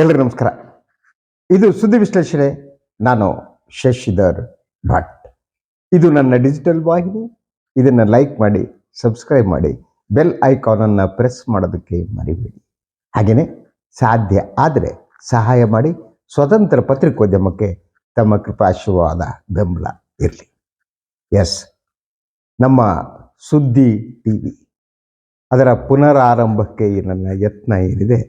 ಎಲ್ರಿಗೂ ನಮಸ್ಕಾರ. ಇದು ಸುದ್ದಿ ವಿಶ್ಲೇಷಣೆ. ನಾನು ಶಶಿಧರ್ ಭಟ್. ಇದು ನನ್ನ ಡಿಜಿಟಲ್ ವಾಹಿನಿ. ಇದನ್ನು ಲೈಕ್ ಮಾಡಿ, ಸಬ್ಸ್ಕ್ರೈಬ್ ಮಾಡಿ, ಬೆಲ್ ಐಕಾನನ್ನು ಪ್ರೆಸ್ ಮಾಡೋದಕ್ಕೆ ಮರಿಬೇಡಿ. ಹಾಗೆಯೇ ಸಾಧ್ಯ ಆದರೆ ಸಹಾಯ ಮಾಡಿ, ಸ್ವತಂತ್ರ ಪತ್ರಿಕೋದ್ಯಮಕ್ಕೆ ತಮ್ಮ ಕೃಪಾಶೀರ್ವಾದ, ಬೆಂಬಲ ಇರಲಿ. ಎಸ್, ನಮ್ಮ ಸುದ್ದಿ ಟಿ ವಿ ಅದರ ಪುನರಾರಂಭಕ್ಕೆ ನನ್ನ ಯತ್ನ ಏನಿದೆ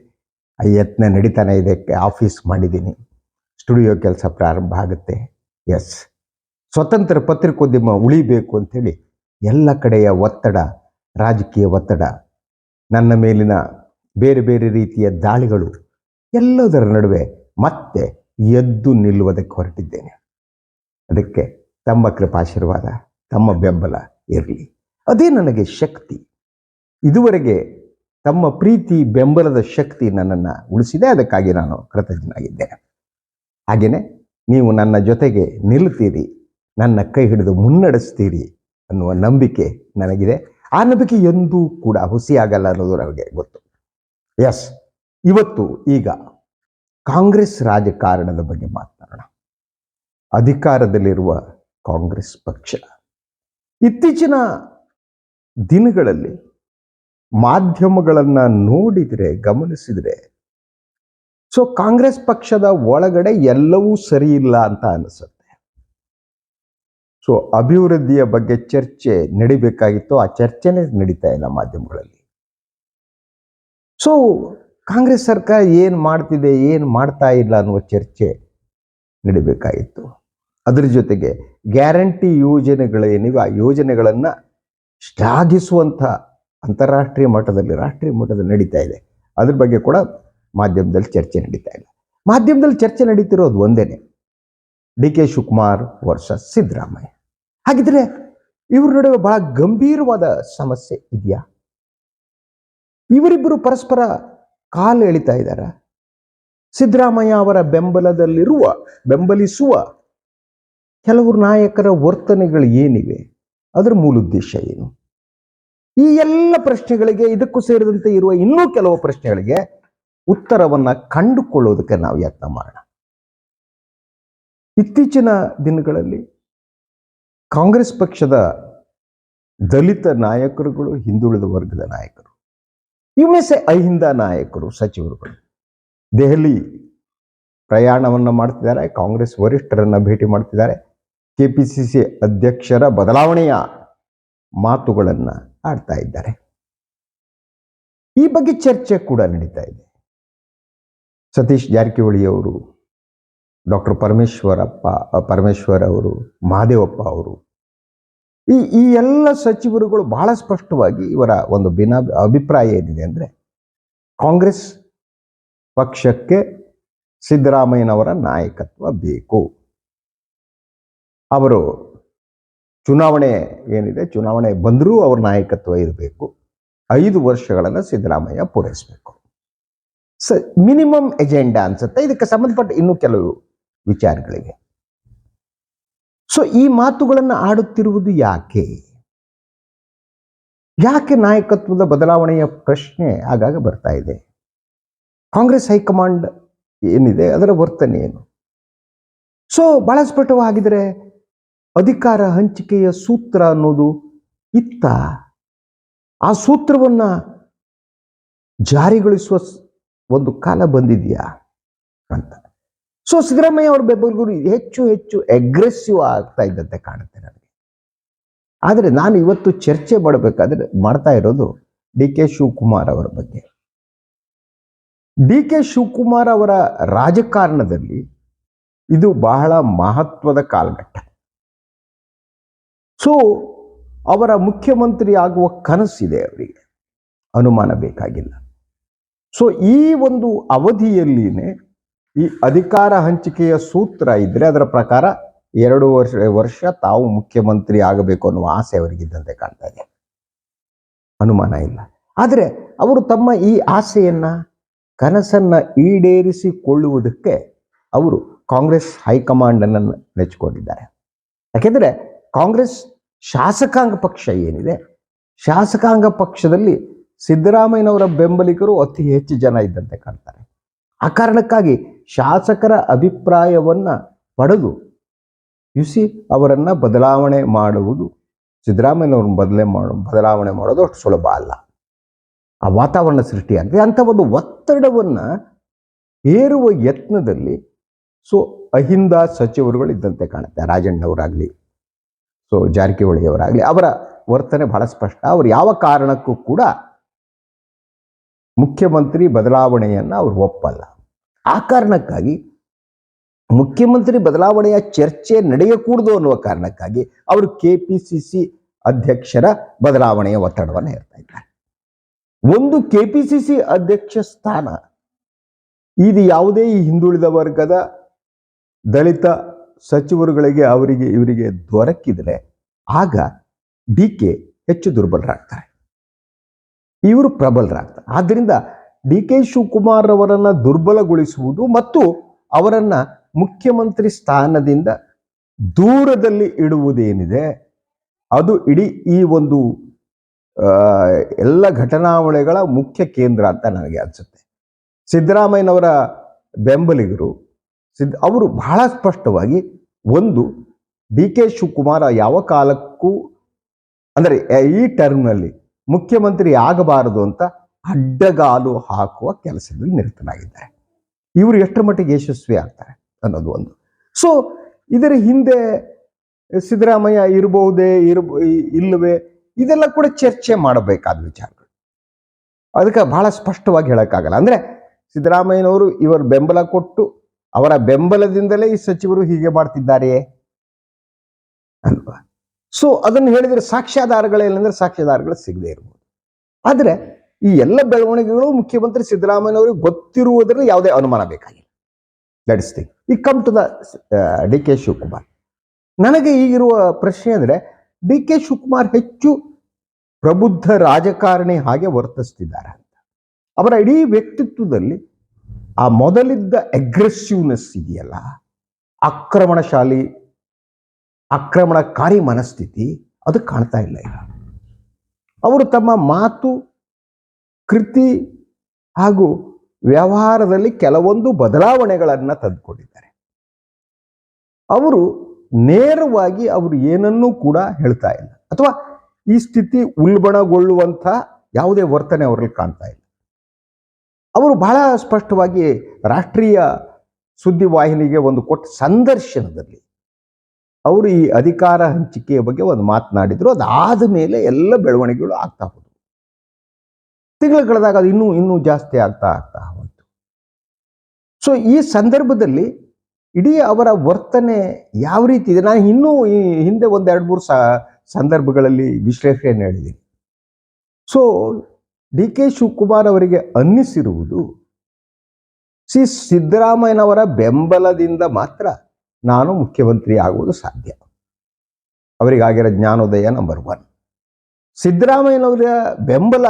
ಆ ಯತ್ನ ನಡೀತಾನೆ ಇದೆ. ಆಫೀಸ್ ಮಾಡಿದ್ದೀನಿ. ಸ್ಟುಡಿಯೋ ಕೆಲಸ ಪ್ರಾರಂಭ ಆಗುತ್ತೆ. ಎಸ್ ಸ್ವತಂತ್ರ ಪತ್ರಿಕೋದ್ಯಮ ಉಳಿಬೇಕು ಅಂಥೇಳಿ ಎಲ್ಲ ಕಡೆಯ ಒತ್ತಡ, ರಾಜಕೀಯ ಒತ್ತಡ, ನನ್ನ ಮೇಲಿನ ಬೇರೆ ಬೇರೆ ರೀತಿಯ ದಾಳಿಗಳು ಎಲ್ಲದರ ನಡುವೆ ಮತ್ತೆ ಎದ್ದು ನಿಲ್ಲುವುದಕ್ಕೆ ಹೊರಟಿದ್ದೇನೆ. ಅದಕ್ಕೆ ತಮ್ಮ ಕೃಪಾಶೀರ್ವಾದ, ತಮ್ಮ ಬೆಂಬಲ ಇರಲಿ. ಅದೇ ನನಗೆ ಶಕ್ತಿ. ಇದುವರೆಗೆ ತಮ್ಮ ಪ್ರೀತಿ, ಬೆಂಬಲದ ಶಕ್ತಿ ನನ್ನನ್ನು ಉಳಿಸಿದೆ. ಅದಕ್ಕಾಗಿ ನಾನು ಕೃತಜ್ಞನಾಗಿದ್ದೇನೆ. ಹಾಗೆಯೇ ನೀವು ನನ್ನ ಜೊತೆಗೆ ನಿಲ್ತೀರಿ ನನ್ನ ಕೈ ಹಿಡಿದು ಮುನ್ನಡೆಸ್ತೀರಿ ಅನ್ನುವ ನಂಬಿಕೆ ನನಗಿದೆ. ಆ ನಂಬಿಕೆ ಎಂದೂ ಕೂಡ ಹುಸಿಯಾಗಲ್ಲ ಅನ್ನೋದು ನನಗೆ ಗೊತ್ತು. ಎಸ್ ಇವತ್ತು ಈಗ ಕಾಂಗ್ರೆಸ್ ರಾಜಕಾರಣದ ಬಗ್ಗೆ ಮಾತನಾಡೋಣ. ಅಧಿಕಾರದಲ್ಲಿರುವ ಕಾಂಗ್ರೆಸ್ ಪಕ್ಷ ಇತ್ತೀಚಿನ ದಿನಗಳಲ್ಲಿ ಮಾಧ್ಯಮಗಳನ್ನು ನೋಡಿದರೆ, ಗಮನಿಸಿದರೆ, ಸೊ ಕಾಂಗ್ರೆಸ್ ಪಕ್ಷದ ಒಳಗಡೆ ಎಲ್ಲವೂ ಸರಿ ಇಲ್ಲ ಅಂತ ಅನಿಸುತ್ತೆ. ಸೊ ಅಭಿವೃದ್ಧಿಯ ಬಗ್ಗೆ ಚರ್ಚೆ ನಡಿಬೇಕಾಗಿತ್ತು. ಆ ಚರ್ಚೆನೇ ನಡೀತಾ ಇಲ್ಲ ಮಾಧ್ಯಮಗಳಲ್ಲಿ. ಸೊ ಕಾಂಗ್ರೆಸ್ ಸರ್ಕಾರ ಏನು ಮಾಡ್ತಿದೆ, ಏನು ಮಾಡ್ತಾ ಇಲ್ಲ ಅನ್ನುವ ಚರ್ಚೆ ನಡಿಬೇಕಾಗಿತ್ತು. ಅದರ ಜೊತೆಗೆ ಗ್ಯಾರಂಟಿ ಯೋಜನೆಗಳೇನಿವೆ, ಆ ಯೋಜನೆಗಳನ್ನು ಶ್ಲಾಘಿಸುವಂಥ ಅಂತಾರಾಷ್ಟ್ರೀಯ ಮಟ್ಟದಲ್ಲಿ, ರಾಷ್ಟ್ರೀಯ ಮಟ್ಟದಲ್ಲಿ ನಡೀತಾ ಇದೆ. ಅದ್ರ ಬಗ್ಗೆ ಕೂಡ ಮಾಧ್ಯಮದಲ್ಲಿ ಚರ್ಚೆ ನಡೀತಾ ಇಲ್ಲ ಮಾಧ್ಯಮದಲ್ಲಿ ಚರ್ಚೆ ನಡೀತಿರೋದು ಒಂದೇನೆ. D K Shivakumar versus Siddaramaiah. ಹಾಗಿದ್ರೆ ಇವ್ರ ನಡುವೆ ಬಹಳ ಗಂಭೀರವಾದ ಸಮಸ್ಯೆ ಇದೆಯಾ? ಇವರಿಬ್ಬರು ಪರಸ್ಪರ ಕಾಲು ಎಳಿತಾ ಇದ್ದಾರ? ಸಿದ್ದರಾಮಯ್ಯ ಅವರ ಬೆಂಬಲದಲ್ಲಿರುವ, ಬೆಂಬಲಿಸುವ ಕೆಲವರು ನಾಯಕರ ವರ್ತನೆಗಳು ಏನಿವೆ? ಅದರ ಮೂಲ ಉದ್ದೇಶ ಏನು? ಈ ಎಲ್ಲ ಪ್ರಶ್ನೆಗಳಿಗೆ ಇದಕ್ಕೂ ಸೇರಿದಂತೆ ಇರುವ ಇನ್ನೂ ಕೆಲವು ಪ್ರಶ್ನೆಗಳಿಗೆ ಉತ್ತರವನ್ನ ಕಂಡುಕೊಳ್ಳೋದಕ್ಕೆ ನಾವು ಯತ್ನ ಮಾಡೋಣ. ಇತ್ತೀಚಿನ ದಿನಗಳಲ್ಲಿ ಕಾಂಗ್ರೆಸ್ ಪಕ್ಷದ ದಲಿತ ನಾಯಕರುಗಳು, ಹಿಂದುಳಿದ ವರ್ಗದ ನಾಯಕರು ಇವ್ಮೆಸೆ ಅಹಿಂದ ನಾಯಕರು, ಸಚಿವರುಗಳು ದೆಹಲಿ ಪ್ರಯಾಣವನ್ನು ಮಾಡ್ತಿದ್ದಾರೆ, ಕಾಂಗ್ರೆಸ್ ವರಿಷ್ಠರನ್ನ ಭೇಟಿ ಮಾಡ್ತಿದ್ದಾರೆ ಕೆಪಿಸಿಸಿ ಅಧ್ಯಕ್ಷರ ಬದಲಾವಣೆಯ ಮಾತುಗಳನ್ನು ಆಡ್ತಾ ಇದ್ದಾರೆ. ಈ ಬಗ್ಗೆ ಚರ್ಚೆ ಕೂಡ ನಡೀತಾ ಇದೆ. ಸತೀಶ್ ಜಾರಕಿಹೊಳಿ ಅವರು, ಡಾಕ್ಟರ್ ಪರಮೇಶ್ವರಪ್ಪ ಪರಮೇಶ್ವರ್ ಅವರು, ಮಹಾದೇವಪ್ಪ ಅವರು, ಈ ಈ ಎಲ್ಲ ಸಚಿವರುಗಳು ಬಹಳ ಸ್ಪಷ್ಟವಾಗಿ ಇವರ ಒಂದು ಭಿನ್ನ ಅಭಿಪ್ರಾಯ ಏನಿದೆ ಅಂದರೆ, ಕಾಂಗ್ರೆಸ್ ಪಕ್ಷಕ್ಕೆ ಸಿದ್ದರಾಮಯ್ಯನವರ ನಾಯಕತ್ವ ಬೇಕು. ಅವರು ಚುನಾವಣೆ ಏನಿದೆ, ಚುನಾವಣೆ ಬಂದರೂ ಅವ್ರ ನಾಯಕತ್ವ ಇರಬೇಕು. ಐದು ವರ್ಷಗಳನ್ನು ಸಿದ್ದರಾಮಯ್ಯ ಪೂರೈಸಬೇಕು. ಸ, ಮಿನಿಮಮ್ ಎಜೆಂಡಾ ಅನ್ಸುತ್ತೆ. ಇದಕ್ಕೆ ಸಂಬಂಧಪಟ್ಟ ಇನ್ನೂ ಕೆಲವು ವಿಚಾರಗಳಿವೆ. ಸೊ, ಈ ಮಾತುಗಳನ್ನು ಆಡುತ್ತಿರುವುದು ಯಾಕೆ? ಯಾಕೆ ನಾಯಕತ್ವದ ಬದಲಾವಣೆಯ ಪ್ರಶ್ನೆ ಆಗಾಗ ಬರ್ತಾ ಇದೆ? ಕಾಂಗ್ರೆಸ್ ಹೈಕಮಾಂಡ್ ಏನಿದೆ, ಅದರ ವರ್ತನೆ ಏನು? ಸೊ, ಬಹಳ ಸ್ಪಷ್ಟವಾಗಿದ್ರೆ ಅಧಿಕಾರ ಹಂಚಿಕೆಯ ಸೂತ್ರ ಅನ್ನೋದು ಇತ್ತ. ಆ ಸೂತ್ರವನ್ನ ಜಾರಿಗೊಳಿಸುವ ಒಂದು ಕಾಲ ಬಂದಿದೆಯಾ ಅಂತ. ಸೊ ಸಿದ್ದರಾಮಯ್ಯ ಅವರ ಬೆಂಬಲಿಗರು ಹೆಚ್ಚು ಹೆಚ್ಚು ಅಗ್ರೆಸಿವ್ ಆಗ್ತಾ ಇದ್ದಂತೆ ಕಾಣುತ್ತೆ ನನಗೆ. ಆದರೆ ನಾನು ಇವತ್ತು ಚರ್ಚೆ ಮಾಡಬೇಕಾದ್ರೆ ಮಾಡ್ತಾ ಇರೋದು ಡಿ ಕೆ ಶಿವಕುಮಾರ್ ಅವರ ಬಗ್ಗೆ. ಡಿ ಕೆ ಶಿವಕುಮಾರ್ ಅವರ ರಾಜಕಾರಣದಲ್ಲಿ ಇದು ಬಹಳ ಮಹತ್ವದ ಕಾಲಘಟ್ಟ. ಸೊ ಅವರ ಮುಖ್ಯಮಂತ್ರಿ ಆಗುವ ಕನಸಿದೆ ಅವರಿಗೆ. ಅನುಮಾನ ಬೇಕಾಗಿಲ್ಲ. ಸೊ ಈ ಒಂದು ಅವಧಿಯಲ್ಲಿನೇ ಈ ಅಧಿಕಾರ ಹಂಚಿಕೆಯ ಸೂತ್ರ ಇದ್ರೆ ಅದರ ಪ್ರಕಾರ ಎರಡು ವರ್ಷ ವರ್ಷ ತಾವು ಮುಖ್ಯಮಂತ್ರಿ ಆಗಬೇಕು ಅನ್ನುವ ಆಸೆ ಅವರಿಗಿದ್ದಂತೆ ಕಾಣ್ತಾ ಇದೆ. ಅನುಮಾನ ಇಲ್ಲ. ಆದರೆ ಅವರು ತಮ್ಮ ಈ ಆಸೆಯನ್ನ, ಕನಸನ್ನ ಈಡೇರಿಸಿಕೊಳ್ಳುವುದಕ್ಕೆ ಅವರು ಕಾಂಗ್ರೆಸ್ ಹೈಕಮಾಂಡ್ ಅನ್ನು ನೆಚ್ಚಿಕೊಂಡಿದ್ದಾರೆ. ಯಾಕೆಂದ್ರೆ ಕಾಂಗ್ರೆಸ್ ಶಾಸಕಾಂಗ ಪಕ್ಷ ಏನಿದೆ? ಶಾಸಕಾಂಗ ಪಕ್ಷದಲ್ಲಿ ಸಿದ್ದರಾಮಯ್ಯನವರ ಬೆಂಬಲಿಗರು ಅತಿ ಹೆಚ್ಚು ಜನ ಇದ್ದಂತೆ ಕಾಣ್ತಾರೆ. ಆ ಕಾರಣಕ್ಕಾಗಿ ಶಾಸಕರ ಅಭಿಪ್ರಾಯವನ್ನು ಪಡೆದು ಯುಸಿ ಅವರನ್ನು ಬದಲಾವಣೆ ಮಾಡುವುದು, ಸಿದ್ದರಾಮಯ್ಯನವ್ರನ್ನ ಬದಲೇ ಮಾಡೋ, ಬದಲಾವಣೆ ಮಾಡೋದು ಅಷ್ಟು ಸುಲಭ ಅಲ್ಲ. ಆ ವಾತಾವರಣ ಸೃಷ್ಟಿಯಾಗಿದೆ ಅಂಥ ಒಂದು ಒತ್ತಡವನ್ನು ಏರುವ ಯತ್ನದಲ್ಲಿ ಸೊ ಅಹಿಂದ ಸಚಿವರುಗಳು ಇದ್ದಂತೆ ಕಾಣುತ್ತೆ. ರಾಜಣ್ಣವರಾಗಲಿ ಸೊ ಜಾರಕಿಹೊಳಿಯವರಾಗಲಿ, ಅವರ ವರ್ತನೆ ಬಹಳ ಸ್ಪಷ್ಟ. ಅವರು ಯಾವ ಕಾರಣಕ್ಕೂ ಕೂಡ ಮುಖ್ಯಮಂತ್ರಿ ಬದಲಾವಣೆಯನ್ನು ಅವರು ಒಪ್ಪಲ್ಲ. ಆ ಕಾರಣಕ್ಕಾಗಿ ಮುಖ್ಯಮಂತ್ರಿ ಬದಲಾವಣೆಯ ಚರ್ಚೆ ನಡೆಯಕೂಡದು ಅನ್ನುವ ಕಾರಣಕ್ಕಾಗಿ ಅವರು ಕೆ ಅಧ್ಯಕ್ಷರ ಬದಲಾವಣೆಯ ಒತ್ತಡವನ್ನು ಹೇಳ್ತಾ ಇದ್ದಾರೆ. ಒಂದು ಕೆ ಅಧ್ಯಕ್ಷ ಸ್ಥಾನ, ಇದು ಯಾವುದೇ ಹಿಂದುಳಿದ ವರ್ಗದ ದಲಿತ ಸಚಿವರುಗಳಿಗೆ ಅವರಿಗೆ ಇವರಿಗೆ ದೊರಕಿದರೆ ಆಗ ಡಿ ಕೆ ಹೆಚ್ಚು ದುರ್ಬಲರಾಗ್ತಾರೆ. ಇವರು ಪ್ರಬಲರಾಗ್ತಾರೆ. ಆದ್ದರಿಂದ ಡಿ ಕೆ ಶಿವಕುಮಾರ್ ಅವರನ್ನು ದುರ್ಬಲಗೊಳಿಸುವುದು ಮತ್ತು ಅವರನ್ನು ಮುಖ್ಯಮಂತ್ರಿ ಸ್ಥಾನದಿಂದ ದೂರದಲ್ಲಿ ಇಡುವುದೇನಿದೆ, ಅದು ಇಡೀ ಈ ಒಂದು ಎಲ್ಲ ಘಟನಾವಳಿಗಳ ಮುಖ್ಯ ಕೇಂದ್ರ ಅಂತ ನನಗೆ ಅನಿಸುತ್ತೆ. ಸಿದ್ದರಾಮಯ್ಯನವರ ಬೆಂಬಲಿಗರು ಸಿದ್ ಅವರು ಬಹಳ ಸ್ಪಷ್ಟವಾಗಿ ಒಂದು, ಡಿ ಕೆ ಶಿವಕುಮಾರ ಯಾವ ಕಾಲಕ್ಕೂ, ಅಂದರೆ ಈ ಟರ್ಮ್ನಲ್ಲಿ ಮುಖ್ಯಮಂತ್ರಿ ಆಗಬಾರದು ಅಂತ ಅಡ್ಡಗಾಲು ಹಾಕುವ ಕೆಲಸದಲ್ಲಿ ನಿರತನಾಗಿದ್ದಾರೆ. ಇವರು ಎಷ್ಟರ ಮಟ್ಟಿಗೆ ಯಶಸ್ವಿ ಆಗ್ತಾರೆ ಅನ್ನೋದು ಒಂದು. ಸೊ ಇದರ ಹಿಂದೆ ಸಿದ್ದರಾಮಯ್ಯ ಇರಬಹುದೇ ಇರಬ ಇಲ್ಲವೇ, ಇದೆಲ್ಲ ಕೂಡ ಚರ್ಚೆ ಮಾಡಬೇಕಾದ ವಿಚಾರಗಳು. ಅದಕ್ಕೆ ಬಹಳ ಸ್ಪಷ್ಟವಾಗಿ ಹೇಳೋಕ್ಕಾಗಲ್ಲ. ಅಂದರೆ ಸಿದ್ದರಾಮಯ್ಯನವರು ಇವರು ಬೆಂಬಲ ಕೊಟ್ಟು ಅವರ ಬೆಂಬಲದಿಂದಲೇ ಈ ಸಚಿವರು ಹೀಗೆ ಮಾಡ್ತಿದ್ದಾರೆಯೇ ಅಲ್ವಾ? ಸೊ ಅದನ್ನು ಹೇಳಿದ್ರೆ ಸಾಕ್ಷ್ಯಾಧಾರಗಳೇನೆಂದರೆ ಸಾಕ್ಷ್ಯಾಧಾರಗಳು ಸಿಗದೆ ಇರ್ಬೋದು. ಆದರೆ ಈ ಎಲ್ಲ ಬೆಳವಣಿಗೆಗಳು ಮುಖ್ಯಮಂತ್ರಿ ಸಿದ್ದರಾಮಯ್ಯನವರಿಗೆ ಗೊತ್ತಿರುವುದರಲ್ಲಿ ಯಾವುದೇ ಅನುಮಾನ ಬೇಕಾಗಿಲ್ಲ. ದಟ್ ಇಸ್ ಥಿಂಗ್ ಈ come to the D K Shivakumar. ನನಗೆ ಈಗಿರುವ ಪ್ರಶ್ನೆ ಅಂದರೆ, ಡಿ ಕೆ ಶಿವಕುಮಾರ್ ಹೆಚ್ಚು ಪ್ರಬುದ್ಧ ರಾಜಕಾರಣಿ ಹಾಗೆ ವರ್ತಿಸ್ತಿದ್ದಾರೆ ಅಂತ ಅವರ ಇಡೀ ವ್ಯಕ್ತಿತ್ವದಲ್ಲಿ ಆ ಮೊದಲಿದ್ದ ಅಗ್ರೆಸಿವ್ನೆಸ್ ಇದೆಯಲ್ಲ? ಆಕ್ರಮಣಶಾಲಿ, ಆಕ್ರಮಣಕಾರಿ ಮನಸ್ಥಿತಿ ಅದು ಕಾಣ್ತಾ ಇಲ್ಲ ಈಗ. ಅವರು ತಮ್ಮ ಮಾತು, ಕೃತಿ ಹಾಗೂ ವ್ಯವಹಾರದಲ್ಲಿ ಕೆಲವೊಂದು ಬದಲಾವಣೆಗಳನ್ನು ತಂದುಕೊಂಡಿದ್ದಾರೆ ಅವರು ನೇರವಾಗಿ ಅವರು ಏನನ್ನೂ ಕೂಡ ಹೇಳ್ತಾ ಇಲ್ಲ. ಅಥವಾ ಈ ಸ್ಥಿತಿ ಉಲ್ಬಣಗೊಳ್ಳುವಂಥ ಯಾವುದೇ ವರ್ತನೆ ಅವರಲ್ಲಿ ಕಾಣ್ತಾ ಇಲ್ಲ. ಅವರು ಬಹಳ ಸ್ಪಷ್ಟವಾಗಿ ರಾಷ್ಟ್ರೀಯ ಸುದ್ದಿವಾಹಿನಿಗೆ ಒಂದು ಕೊಟ್ಟ ಸಂದರ್ಶನದಲ್ಲಿ ಅವರು ಈ ಅಧಿಕಾರ ಹಂಚಿಕೆಯ ಬಗ್ಗೆ ಒಂದು ಮಾತನಾಡಿದ್ರು. ಅದಾದ ಮೇಲೆ ಎಲ್ಲ ಬೆಳವಣಿಗೆಗಳು ಆಗ್ತಾ ಹೋದವು. ತಿಂಗಳು ಕಳೆದಾಗ ಅದು ಇನ್ನೂ ಇನ್ನೂ ಜಾಸ್ತಿ ಆಗ್ತಾ ಆಗ್ತಾ ಹೋಯ್ತು. ಸೊ ಈ ಸಂದರ್ಭದಲ್ಲಿ ಇಡೀ ಅವರ ವರ್ತನೆ ಯಾವ ರೀತಿ ಇದೆ? ನಾನು ಇನ್ನೂ ಈ ಹಿಂದೆ ಒಂದೆರಡು ಮೂರು ಸಂದರ್ಭಗಳಲ್ಲಿ ವಿಶ್ಲೇಷಣೆ ಹೇಳಿದ್ದೀನಿ ಸೊ ಡಿ ಕೆ ಶಿವಕುಮಾರ್ ಅವರಿಗೆ ಅನ್ನಿಸಿರುವುದು, ಸಿ ಸಿದ್ದರಾಮಯ್ಯನವರ ಬೆಂಬಲದಿಂದ ಮಾತ್ರ ನಾನು ಮುಖ್ಯಮಂತ್ರಿ ಆಗುವುದು ಸಾಧ್ಯ. ಅವರಿಗಾಗಿರೋ ಜ್ಞಾನೋದಯ ನಂಬರ್ ಒನ್ ಸಿದ್ದರಾಮಯ್ಯನವರ ಬೆಂಬಲ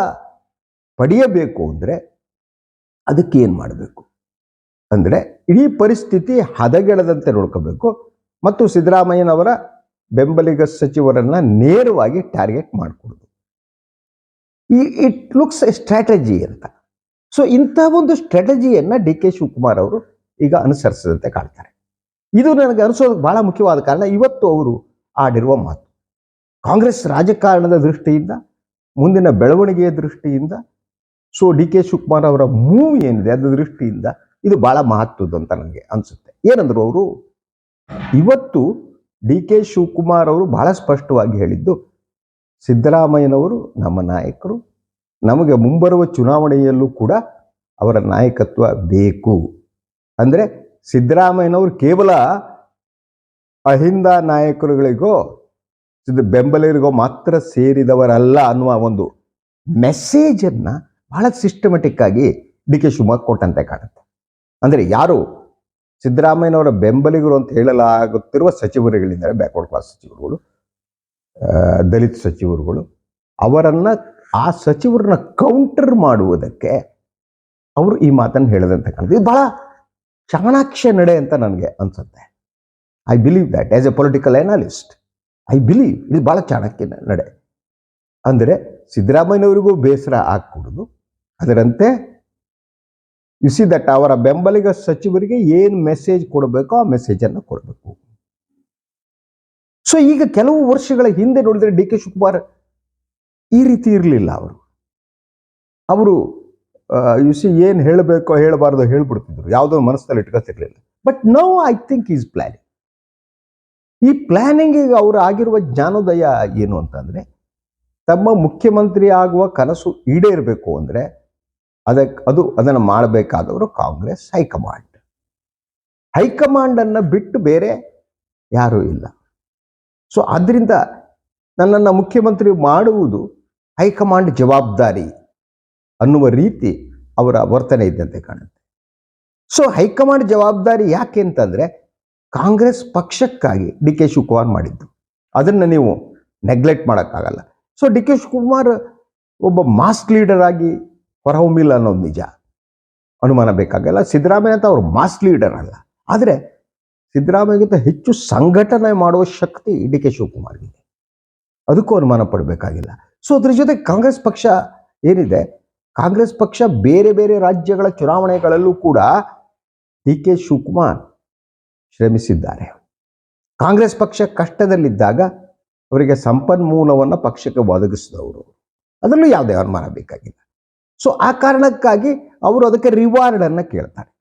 ಪಡೆಯಬೇಕು ಅಂದರೆ ಏನು ಮಾಡಬೇಕು? ಅಂದರೆ ಇಡೀ ಪರಿಸ್ಥಿತಿ ಹದಗೆಡದಂತೆ ನೋಡ್ಕೋಬೇಕು ಮತ್ತು ಸಿದ್ದರಾಮಯ್ಯನವರ ಬೆಂಬಲಿಗ ಸಚಿವರನ್ನ ನೇರವಾಗಿ ಟಾರ್ಗೆಟ್ ಮಾಡಿಕೊಡೋದು ಈ ಇಟ್ ಲುಕ್ಸ್ ಎ ಸ್ಟ್ರಾಟಜಿ ಅಂತ. ಸೊ ಇಂಥ ಒಂದು ಸ್ಟ್ರಾಟಜಿಯನ್ನು ಡಿ ಕೆ ಶಿವಕುಮಾರ್ ಅವರು ಈಗ ಅನುಸರಿಸಿದಂತೆ ಕಾಣ್ತಾರೆ. ಇದು ನನಗೆ ಅನಿಸೋದಕ್ಕೆ ಬಹಳ ಮುಖ್ಯವಾದ ಕಾರಣ, ಇವತ್ತು ಅವರು ಆಡಿರುವ ಮಾತು. ಕಾಂಗ್ರೆಸ್ ರಾಜಕಾರಣದ ದೃಷ್ಟಿಯಿಂದ, ಮುಂದಿನ ಬೆಳವಣಿಗೆಯ ದೃಷ್ಟಿಯಿಂದ ಸೊ ಡಿ ಕೆ ಶಿವಕುಮಾರ್ ಅವರ ಮೂವ್ ಏನಿದೆ, ಅದರ ದೃಷ್ಟಿಯಿಂದ ಇದು ಬಹಳ ಮಹತ್ವದ್ದು ಅಂತ ನನಗೆ ಅನಿಸುತ್ತೆ. ಏನಂದ್ರು ಅವರು, ಇವತ್ತು ಡಿ ಕೆ ಶಿವಕುಮಾರ್ ಅವರು ಬಹಳ ಸ್ಪಷ್ಟವಾಗಿ ಹೇಳಿದ್ದು ಸಿದ್ದರಾಮಯ್ಯನವರು ನಮ್ಮ ನಾಯಕರು. ನಮಗೆ ಮುಂಬರುವ ಚುನಾವಣೆಯಲ್ಲೂ ಕೂಡ ಅವರ ನಾಯಕತ್ವ ಬೇಕು. ಅಂದರೆ ಸಿದ್ದರಾಮಯ್ಯನವರು ಕೇವಲ ಅಹಿಂದ ನಾಯಕರುಗಳಿಗೋ ಬೆಂಬಲಿಗರಿಗೋ ಮಾತ್ರ ಸೇರಿದವರಲ್ಲ ಅನ್ನುವ ಒಂದು ಮೆಸೇಜನ್ನು ಬಹಳ ಸಿಸ್ಟಮೆಟಿಕ್ ಆಗಿ ಡಿ ಕೆ ಶಿವಮೊಗ್ಗ ಕೊಟ್ಟಂತೆ ಕಾಣುತ್ತೆ. ಅಂದರೆ ಯಾರು ಸಿದ್ದರಾಮಯ್ಯನವರ ಬೆಂಬಲಿಗರು ಅಂತ ಹೇಳಲಾಗುತ್ತಿರುವ ಸಚಿವರುಗಳಿದ್ದಾರೆ, ಬ್ಯಾಕ್ವರ್ಡ್ ಕ್ಲಾಸ್ ಸಚಿವರುಗಳು. ದಲಿತ ಸಚಿವರುಗಳು, ಅವರನ್ನು ಆ ಸಚಿವರನ್ನ ಕೌಂಟರ್ ಮಾಡುವುದಕ್ಕೆ ಅವರು ಈ ಮಾತನ್ನು ಹೇಳಿದಂತ ಕಾಣುತ್ತೆ ಇದು ಬಹಳ ಚಾಣಾಕ್ಷ ನಡೆ ಅಂತ ನನಗೆ ಅನ್ಸುತ್ತೆ. I believe that as a political analyst I believe ಇದು ಬಹಳ ಚಾಣಕ್ಯ ನಡೆ. ಅಂದರೆ ಸಿದ್ದರಾಮಯ್ಯನವರಿಗೂ ಬೇಸರ ಆಗ್ಕೂಡುದು. ಅದರಂತೆ ಯು ಸಿ ದಟ್ ಅವರ ಬೆಂಬಲಿಗ ಸಚಿವರಿಗೆ ಏನು ಮೆಸೇಜ್ ಕೊಡಬೇಕೋ ಆ ಮೆಸೇಜನ್ನು ಕೊಡಬೇಕು. ಸೊ ಈಗ ಕೆಲವು ವರ್ಷಗಳ ಹಿಂದೆ ನೋಡಿದರೆ ಡಿ ಕೆ ಶಿವಕುಮಾರ್ ಈ ರೀತಿ ಇರಲಿಲ್ಲ ಅವರು. ಅವರು ಯು ಸಿ ಏನು ಹೇಳಬೇಕೋ ಹೇಳಬಾರ್ದು ಹೇಳ್ಬಿಡ್ತಿದ್ರು. ಯಾವುದೋ ಮನಸ್ಸಲ್ಲಿ ಇಟ್ಕೊತಿರ್ಲಿಲ್ಲ. But no I think is planning ಈ ಪ್ಲ್ಯಾನಿಂಗಿಗೆ ಅವರು ಆಗಿರುವ ಜ್ಞಾನೋದಯ ಏನು ಅಂತಂದರೆ, ತಮ್ಮ ಮುಖ್ಯಮಂತ್ರಿ ಆಗುವ ಕನಸು ಈಡೇರಬೇಕು ಅಂದರೆ ಅದಕ್ಕೆ ಅದು ಅದನ್ನು ಮಾಡಬೇಕಾದವರು ಕಾಂಗ್ರೆಸ್ ಹೈಕಮಾಂಡ್. ಹೈಕಮಾಂಡನ್ನು ಬಿಟ್ಟು ಬೇರೆ ಯಾರೂ ಇಲ್ಲ. ಸೊ ಆದ್ದರಿಂದ ನನ್ನನ್ನು ಮುಖ್ಯಮಂತ್ರಿ ಮಾಡುವುದು ಹೈಕಮಾಂಡ್ ಜವಾಬ್ದಾರಿ ಅನ್ನುವ ರೀತಿ ಅವರ ವರ್ತನೆ ಇದ್ದಂತೆ ಕಾಣುತ್ತೆ. ಸೊ ಹೈಕಮಾಂಡ್ ಜವಾಬ್ದಾರಿ ಯಾಕೆ ಅಂತಂದರೆ ಕಾಂಗ್ರೆಸ್ ಪಕ್ಷಕ್ಕಾಗಿ ಡಿ ಕೆ ಶಿವಕುಮಾರ್ ಮಾಡಿದ್ದು. ಅದನ್ನು ನೀವು ನೆಗ್ಲೆಕ್ಟ್ ಮಾಡೋಕ್ಕಾಗಲ್ಲ. ಸೊ ಡಿ ಕೆ ಶಿವಕುಮಾರ್ ಒಬ್ಬ ಮಾಸ್ ಲೀಡರ್ ಆಗಿ ಹೊರಹೊಮ್ಮಿಲ್ಲ ಅನ್ನೋದು ನಿಜ. ಅನುಮಾನ ಬೇಕಾಗಲ್ಲ. ಸಿದ್ದರಾಮಯ್ಯ ಅಂತ ಅವರು ಮಾಸ್ ಲೀಡರ್ ಅಲ್ಲ. ಆದರೆ ಸಿದ್ದರಾಮಯ್ಯಗಿಂತ ಹೆಚ್ಚು ಸಂಘಟನೆ ಮಾಡುವ ಶಕ್ತಿ ಡಿ ಕೆ ಶಿವಕುಮಾರ್ಗಿದೆ ಅದಕ್ಕೂ ಅನುಮಾನ ಪಡಬೇಕಾಗಿಲ್ಲ. ಸೊ ಅದ್ರ ಜೊತೆ ಕಾಂಗ್ರೆಸ್ ಪಕ್ಷ ಏನಿದೆ? ಕಾಂಗ್ರೆಸ್ ಪಕ್ಷ ಬೇರೆ ಬೇರೆ ರಾಜ್ಯಗಳ ಚುನಾವಣೆಗಳಲ್ಲೂ ಕೂಡ ಡಿ ಕೆ ಶಿವಕುಮಾರ್ ಶ್ರಮಿಸಿದ್ದಾರೆ. ಕಾಂಗ್ರೆಸ್ ಪಕ್ಷ ಕಷ್ಟದಲ್ಲಿದ್ದಾಗ ಅವರಿಗೆ ಸಂಪನ್ಮೂಲವನ್ನು ಪಕ್ಷಕ್ಕೆ ಒದಗಿಸಿದವರು. ಅದರಲ್ಲೂ ಯಾವುದೇ ಅನುಮಾನ ಬೇಕಾಗಿಲ್ಲ. ಸೊ ಆ ಕಾರಣಕ್ಕಾಗಿ ಅವರು ಅದಕ್ಕೆ ರಿವಾರ್ಡನ್ನು ಕೇಳ್ತಾರೆ.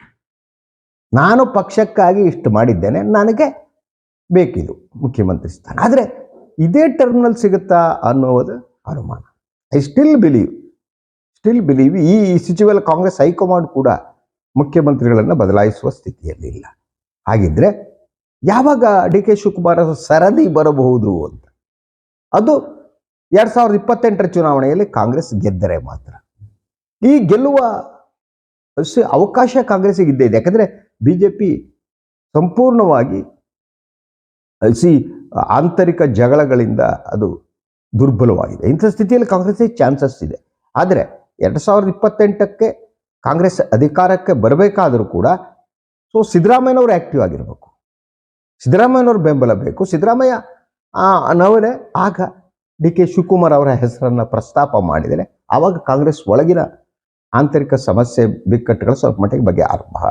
ನಾನು ಪಕ್ಷಕ್ಕಾಗಿ ಇಷ್ಟು ಮಾಡಿದ್ದೇನೆ, ನನಗೆ ಬೇಕಿದು ಮುಖ್ಯಮಂತ್ರಿ ಸ್ಥಾನ. ಆದರೆ ಇದೇ ಟರ್ಮ್ನಲ್ಲಿ ಸಿಗುತ್ತಾ ಅನ್ನೋದು ಅನುಮಾನ. I still believe still believe ಈ ಸಿಚುವಲ್ ಕಾಂಗ್ರೆಸ್ ಹೈಕಮಾಂಡ್ ಕೂಡ ಮುಖ್ಯಮಂತ್ರಿಗಳನ್ನು ಬದಲಾಯಿಸುವ ಸ್ಥಿತಿಯಲ್ಲಿ ಇಲ್ಲ. ಹಾಗಿದ್ರೆ ಯಾವಾಗ ಡಿ ಕೆ ಶಿವಕುಮಾರ್ ಸರದಿ ಬರಬಹುದು ಅಂತ? ಅದು ಎರಡು ಸಾವಿರದ ಇಪ್ಪತ್ತೆಂಟರ ಚುನಾವಣೆಯಲ್ಲಿ ಕಾಂಗ್ರೆಸ್ ಗೆದ್ದರೆ ಮಾತ್ರ. ಈ ಗೆಲ್ಲುವ ಅವಕಾಶ ಕಾಂಗ್ರೆಸ್ಸಿಗೆ ಇದ್ದೇ ಇದೆ. ಯಾಕಂದ್ರೆ ಬಿಜೆಪಿ ಸಂಪೂರ್ಣವಾಗಿ ಸಿ, ಆಂತರಿಕ ಜಗಳಗಳಿಂದ ಅದು ದುರ್ಬಲವಾಗಿದೆ. ಇಂಥ ಸ್ಥಿತಿಯಲ್ಲಿ ಕಾಂಗ್ರೆಸ್ಗೆ ಚಾನ್ಸಸ್ ಇದೆ. ಆದರೆ ಎರಡು ಸಾವಿರದ ಇಪ್ಪತ್ತೆಂಟಕ್ಕೆ ಕಾಂಗ್ರೆಸ್ ಅಧಿಕಾರಕ್ಕೆ ಬರಬೇಕಾದರೂ ಕೂಡ, ಸೊ ಸಿದ್ದರಾಮಯ್ಯನವರು ಆ್ಯಕ್ಟಿವ್ ಆಗಿರಬೇಕು. ಸಿದ್ದರಾಮಯ್ಯನವ್ರ ಬೆಂಬಲ ಬೇಕು. ಸಿದ್ದರಾಮಯ್ಯ, ಆ ನವಲೆ ಆಗ ಡಿ ಕೆ ಶಿವಕುಮಾರ್ ಅವರ ಹೆಸರನ್ನು ಪ್ರಸ್ತಾಪ ಮಾಡಿದರೆ ಆವಾಗ ಕಾಂಗ್ರೆಸ್ ಒಳಗಿನ ಆಂತರಿಕ ಸಮಸ್ಯೆ ಬಿಕ್ಕಟ್ಟುಗಳು ಸ್ವಲ್ಪ ಮಟ್ಟಿಗೆ ಬಗ್ಗೆ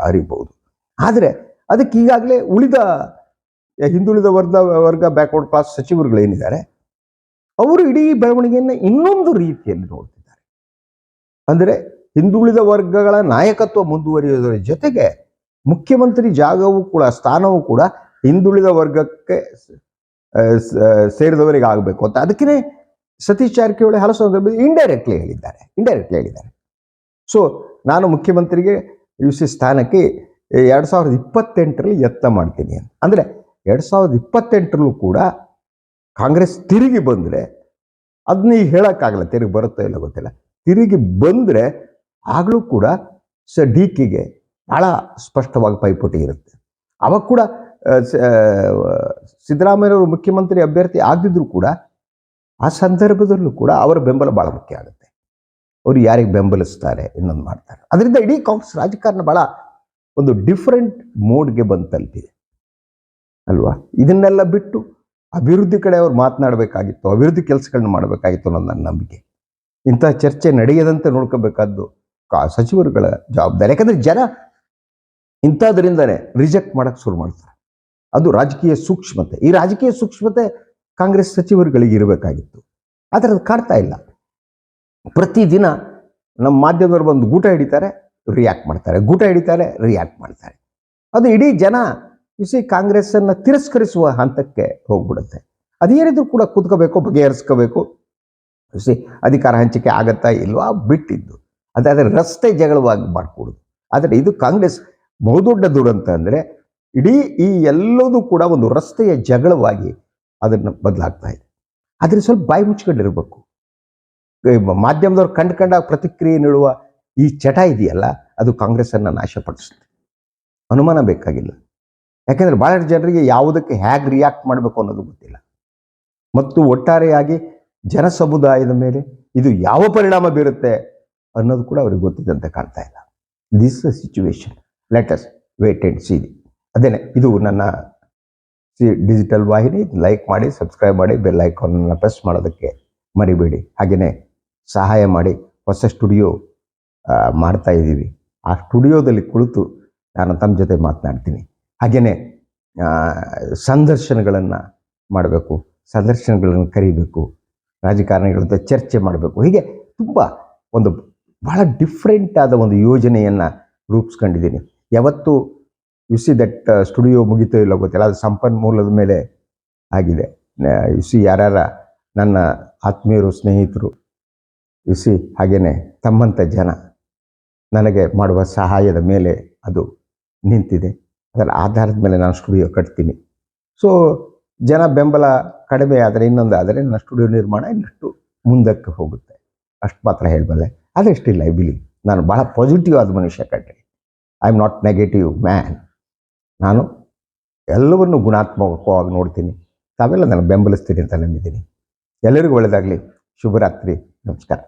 ಅರಿಬಹುದು. ಆದರೆ ಅದಕ್ಕೆ ಈಗಾಗಲೇ ಉಳಿದ, ಹಿಂದುಳಿದ ವರ್ಗ ವರ್ಗ ಬ್ಯಾಕ್ವರ್ಡ್ ಕ್ಲಾಸ್ ಸಚಿವರುಗಳೇನಿದ್ದಾರೆ ಅವರು ಇಡೀ ಬೆಳವಣಿಗೆಯನ್ನು ಇನ್ನೊಂದು ರೀತಿಯಲ್ಲಿ ನೋಡ್ತಿದ್ದಾರೆ. ಅಂದರೆ ಹಿಂದುಳಿದ ವರ್ಗಗಳ ನಾಯಕತ್ವ ಮುಂದುವರಿಯೋದರ ಜೊತೆಗೆ ಮುಖ್ಯಮಂತ್ರಿ ಜಾಗವೂ ಕೂಡ, ಸ್ಥಾನವೂ ಕೂಡ ಹಿಂದುಳಿದ ವರ್ಗಕ್ಕೆ ಸೇರಿದವರಿಗೆ ಆಗಬೇಕು ಅಂತ. ಅದಕ್ಕೆ ಸತೀಶ್ ಜಾರಕಿಹೊಳಿ ಹಲವು ಸಂದರ್ಭದಲ್ಲಿ ಇಂಡೈರೆಕ್ಟ್ಲಿ ಹೇಳಿದ್ದಾರೆ ಇಂಡೈರೆಕ್ಟ್ಲಿ ಹೇಳಿದ್ದಾರೆ. ಸೊ ನಾನು ಮುಖ್ಯಮಂತ್ರಿಗೆ ಯು ಸಿ ಸ್ಥಾನಕ್ಕೆ ಎರಡು ಸಾವಿರದ ಇಪ್ಪತ್ತೆಂಟರಲ್ಲಿ ಯತ್ನ ಮಾಡ್ತೀನಿ ಅಂತ. ಅಂದರೆ ಎರಡು ಸಾವಿರದ ಇಪ್ಪತ್ತೆಂಟರಲ್ಲೂ ಕೂಡ ಕಾಂಗ್ರೆಸ್ ತಿರುಗಿ ಬಂದರೆ ಅದನ್ನ ಈಗ ಹೇಳೋಕ್ಕಾಗಲ್ಲ, ತಿರುಗಿ ಬರುತ್ತೋ ಇಲ್ಲ ಗೊತ್ತಿಲ್ಲ. ತಿರುಗಿ ಬಂದರೆ ಆಗಲೂ ಕೂಡ ಸ ಡಿ ಕೆಗೆ ಭಾಳ ಸ್ಪಷ್ಟವಾಗಿ ಪೈಪೋಟಿ ಇರುತ್ತೆ. ಅವಾಗ ಕೂಡ ಸಿದ್ದರಾಮಯ್ಯವರು ಮುಖ್ಯಮಂತ್ರಿ ಅಭ್ಯರ್ಥಿ ಆಗದಿದ್ರು ಕೂಡ ಆ ಸಂದರ್ಭದಲ್ಲೂ ಕೂಡ ಅವರ ಬೆಂಬಲ ಭಾಳ ಮುಖ್ಯ ಆಗುತ್ತೆ. ಅವರು ಯಾರಿಗೆ ಬೆಂಬಲಿಸ್ತಾರೆ ಇನ್ನೊಂದು ಮಾಡ್ತಾರೆ. ಅದರಿಂದ ಇಡೀ ಕಾಂಗ್ರೆಸ್ ರಾಜಕಾರಣ ಭಾಳ ಒಂದು ಡಿಫ್ರೆಂಟ್ ಮೋಡ್ಗೆ ಬಂದು ಅಲ್ವಾ? ಇದನ್ನೆಲ್ಲ ಬಿಟ್ಟು ಅಭಿವೃದ್ಧಿ ಕಡೆ ಅವ್ರು ಮಾತನಾಡಬೇಕಾಗಿತ್ತು, ಅಭಿವೃದ್ಧಿ ಕೆಲಸಗಳನ್ನ ಮಾಡಬೇಕಾಗಿತ್ತು ಅನ್ನೋದು ನನ್ನ ನಂಬಿಕೆ. ಇಂಥ ಚರ್ಚೆ ನಡೆಯದಂತೆ ನೋಡ್ಕೋಬೇಕಾದ್ದು ಕಾ ಸಚಿವರುಗಳ ಜವಾಬ್ದಾರಿ. ಯಾಕಂದ್ರೆ ಜನ ಇಂಥದ್ರಿಂದನೇ ರಿಜೆಕ್ಟ್ ಮಾಡೋಕ್ಕೆ ಶುರು ಮಾಡ್ತಾರೆ. ಅದು ರಾಜಕೀಯ ಸೂಕ್ಷ್ಮತೆ. ಈ ರಾಜಕೀಯ ಸೂಕ್ಷ್ಮತೆ ಕಾಂಗ್ರೆಸ್ ಸಚಿವರುಗಳಿಗೆ ಇರಬೇಕಾಗಿತ್ತು. ಆದರೆ ಅದು ಕಾಡ್ತಾ ಇಲ್ಲ. ಪ್ರತಿದಿನ ನಮ್ಮ ಮಾಧ್ಯಮದವರು ಬಂದು ಗೂಟ ಹಿಡಿತಾರೆ ರಿಯಾಕ್ಟ್ ಮಾಡ್ತಾರೆ. ಗೂಟ ಹಿಡಿತಾರೆ ರಿಯಾಕ್ಟ್ ಮಾಡ್ತಾರೆ. ಅದು ಇಡೀ ಜನ ಸಿ ಕಾಂಗ್ರೆಸ್ಸನ್ನು ತಿರಸ್ಕರಿಸುವ ಹಂತಕ್ಕೆ ಹೋಗ್ಬಿಡುತ್ತೆ. ಅದೇನಿದ್ರು ಕೂಡ ಕೂತ್ಕೋಬೇಕು, ಬಗೆಹರಿಸ್ಕೋಬೇಕು. ಸಿ ಅಧಿಕಾರ ಹಂಚಿಕೆ ಆಗತ್ತಾ ಇಲ್ವಾ ಬಿಟ್ಟಿದ್ದು. ಅದಾದರೆ ರಸ್ತೆ ಜಗಳವಾಗಿ ಮಾಡಿಕೊಡುದು. ಆದರೆ ಇದು ಕಾಂಗ್ರೆಸ್ ಬಹುದೊಡ್ಡ ದುರಂತ ಅಂದರೆ, ಇಡೀ ಈ ಎಲ್ಲದೂ ಕೂಡ ಒಂದು ರಸ್ತೆಯ ಜಗಳವಾಗಿ ಅದನ್ನು ಬದಲಾಗ್ತಾ ಇದೆ. ಆದರೆ ಸ್ವಲ್ಪ ಬಾಯಿ ಮುಚ್ಚಿಕೊಂಡಿರ್ಬೇಕು ಈ ಮಾಧ್ಯಮದವ್ರು ಕಂಡು ಕಂಡಾಗ ಪ್ರತಿಕ್ರಿಯೆ ನೀಡುವ ಈ ಚಟ ಇದೆಯಲ್ಲ, ಅದು ಕಾಂಗ್ರೆಸ್ಸನ್ನು ನಾಶಪಡಿಸುತ್ತೆ. ಅನುಮಾನ ಬೇಕಾಗಿಲ್ಲ. ಯಾಕೆಂದರೆ ಬಹಳಷ್ಟು ಜನರಿಗೆ ಯಾವುದಕ್ಕೆ ಹೇಗೆ ರಿಯಾಕ್ಟ್ ಮಾಡಬೇಕು ಅನ್ನೋದು ಗೊತ್ತಿಲ್ಲ. ಮತ್ತು ಒಟ್ಟಾರೆಯಾಗಿ ಜನ ಸಮುದಾಯದ ಮೇಲೆ ಇದು ಯಾವ ಪರಿಣಾಮ ಬೀರುತ್ತೆ ಅನ್ನೋದು ಕೂಡ ಅವ್ರಿಗೆ ಗೊತ್ತಿದ್ದಂತೆ ಕಾಣ್ತಾ ಇಲ್ಲ. This situation let's wait and see ಅದೇನೆ, ಇದು ನನ್ನ ಸಿ ಡಿಜಿಟಲ್ ವಾಹಿನಿ. ಲೈಕ್ ಮಾಡಿ ಸಬ್ಸ್ಕ್ರೈಬ್ ಮಾಡಿ ಬೆಲ್ ಐಕಾನನ್ನು ಪ್ರೆಸ್ ಮಾಡೋದಕ್ಕೆ ಮರಿಬೇಡಿ. ಹಾಗೆಯೇ ಸಹಾಯ ಮಾಡಿ, ಹೊಸ ಸ್ಟುಡಿಯೋ ಮಾಡ್ತಾ ಇದ್ದೀವಿ. ಆ ಸ್ಟುಡಿಯೋದಲ್ಲಿ ಕುಳಿತು ನಾನು ತಮ್ಮ ಜೊತೆ ಮಾತನಾಡ್ತೀನಿ. ಹಾಗೆಯೇ ಸಂದರ್ಶನಗಳನ್ನು ಮಾಡಬೇಕು, ಸಂದರ್ಶನಗಳನ್ನು ಕರಿಬೇಕು ರಾಜಕಾರಣಿಗಳ ಜೊತೆ ಚರ್ಚೆ ಮಾಡಬೇಕು. ಹೀಗೆ ತುಂಬ ಒಂದು ಬಹಳ ಡಿಫ್ರೆಂಟ್ ಆದ ಒಂದು ಯೋಜನೆಯನ್ನು ರೂಪಿಸ್ಕೊಂಡಿದ್ದೀನಿ. ಯಾವತ್ತು ಯು ಸಿ ದಟ್ ಸ್ಟುಡಿಯೋ ಮುಗಿತೋ ಇಲ್ಲ ಗೊತ್ತಿಲ್ಲ, ಅದು ಸಂಪನ್ಮೂಲದ ಮೇಲೆ ಆಗಿದೆ. ಯು ಸಿ ಯಾರ್ಯಾರ ನನ್ನ ಆತ್ಮೀಯರು, ಸ್ನೇಹಿತರು ಯು ಸಿ ಹಾಗೆಯೇ ತಮ್ಮಂಥ ಜನ ನನಗೆ ಮಾಡುವ ಸಹಾಯದ ಮೇಲೆ ಅದು ನಿಂತಿದೆ. ಅದರ ಆಧಾರದ ಮೇಲೆ ನಾನು ಸ್ಟುಡಿಯೋ ಕಟ್ತೀನಿ. ಸೊ ಜನ ಬೆಂಬಲ ಕಡಿಮೆ ಆದರೆ ಇನ್ನೊಂದು ಆದರೆ ನನ್ನ ಸ್ಟುಡಿಯೋ ನಿರ್ಮಾಣ ಇನ್ನಷ್ಟು ಮುಂದಕ್ಕೆ ಹೋಗುತ್ತೆ. ಅಷ್ಟು ಮಾತ್ರ ಹೇಳಬಲ್ಲೆ. ಅದೆಷ್ಟಿಲ್ಲ ಐ ಬಿಲೀವ್ ನಾನು ಭಾಳ ಪಾಸಿಟಿವ್ ಆದ ಮನುಷ್ಯ ಕಟ್ಟಿ I am not negative man ನಾನು ಎಲ್ಲವನ್ನು ಗುಣಾತ್ಮಕವಾಗಿ ನೋಡ್ತೀನಿ. ತಾವೆಲ್ಲ ನಾನು ಬೆಂಬಲಿಸ್ತೀನಿ ಅಂತ ನಂಬಿದ್ದೀನಿ. ಎಲ್ಲರಿಗೂ ಒಳ್ಳೆಯದಾಗಲಿ ಶುಭರಾತ್ರಿ. ನಮಸ್ಕಾರ.